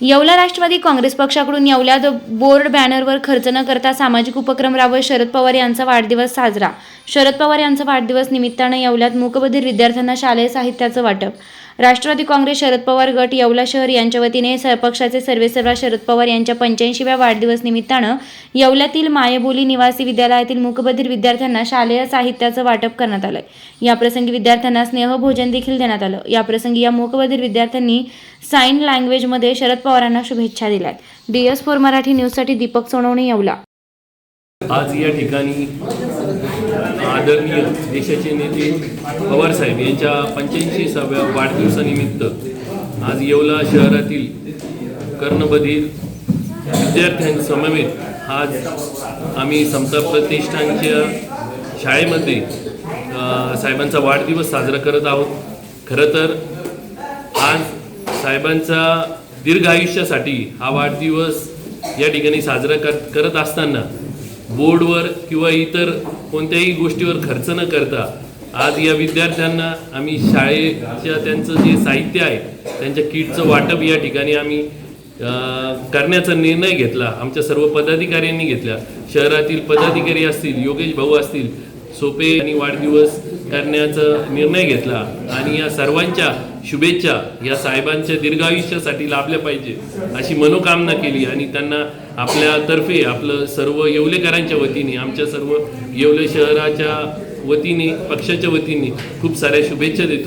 येवला राष्ट्रवादी काँग्रेस पक्षाकडून येवल्यात बोर्ड बॅनरवर खर्च न करता सामाजिक उपक्रम राबवत शरद पवार यांचा वाढदिवस साजरा. शरद पवार यांचा वाढदिवस निमित्तानं येवल्यात मूकबधीर विद्यार्थ्यांना शालेय साहित्याचं वाटप. राष्ट्रवादी काँग्रेस शरद पवार गट येवला शहर यांच्या वतीने स- पक्षाचे सर्वेसर्वा शरद पवार यांच्या पंच्याऐंशीव्या वाढदिवस निमित्तानं येवल्यातील मायबोली निवासी विद्यालयातील मूकबधीर विद्यार्थ्यांना शालेय साहित्याचं वाटप करण्यात आलं याप्रसंगी विद्यार्थ्यांना स्नेहभोजन देखील देण्यात आलं. याप्रसंगी या मूकबधीर विद्यार्थ्यांनी साईन लँग्वेजमध्ये शरद पवारांना शुभेच्छा दिल्यात. डी एस फोर मराठी न्यूजसाठी दीपक सोनवणे येवला. आज या ठिकाणी आदरणीय देशाचे नेते पवारसाहेब यांच्या पंच्याऐंशी पंच्याऐंशीसाव्या वाढदिवसानिमित्त आज येवला शहरातील कर्णबधीर विद्यार्थ्यांसमवेत आज आम्ही समता प्रतिष्ठानच्या शाळेमध्ये साहेबांचा वाढदिवस साजरा करत आहोत. खरं तर आज साहेबांचा दीर्घ आयुष्यासाठी हा वाढदिवस या ठिकाणी साजरा कर करत असताना बोर्डवर किंवा इतर कोणत्याही गोष्टीवर खर्च न करता आज या विद्यार्थ्यांना आम्ही शाळेच्या त्यांचं जे साहित्य आहे त्यांच्या किटचं वाटप या ठिकाणी आम्ही करण्याचा निर्णय घेतला. आमच्या सर्व पदाधिकाऱ्यांनी घेतला. शहरातील पदाधिकारी असतील योगेश भाऊ असतील सोपे आणि वाढदिवस करण्याचा निर्णय घेतला आणि या सर्वांच्या शुभेच्छा या साहेबांच्या दीर्घायुष्यासाठी लाभल्या पाहिजे अशी मनोकामना केली आणि त्यांना आपल्यातर्फे आपलं सर्व येवलेकरांच्या वतीने आमच्या सर्व येवले शहराच्या वतीने पक्षाच्या वतीने खूप साऱ्या शुभेच्छा देतो.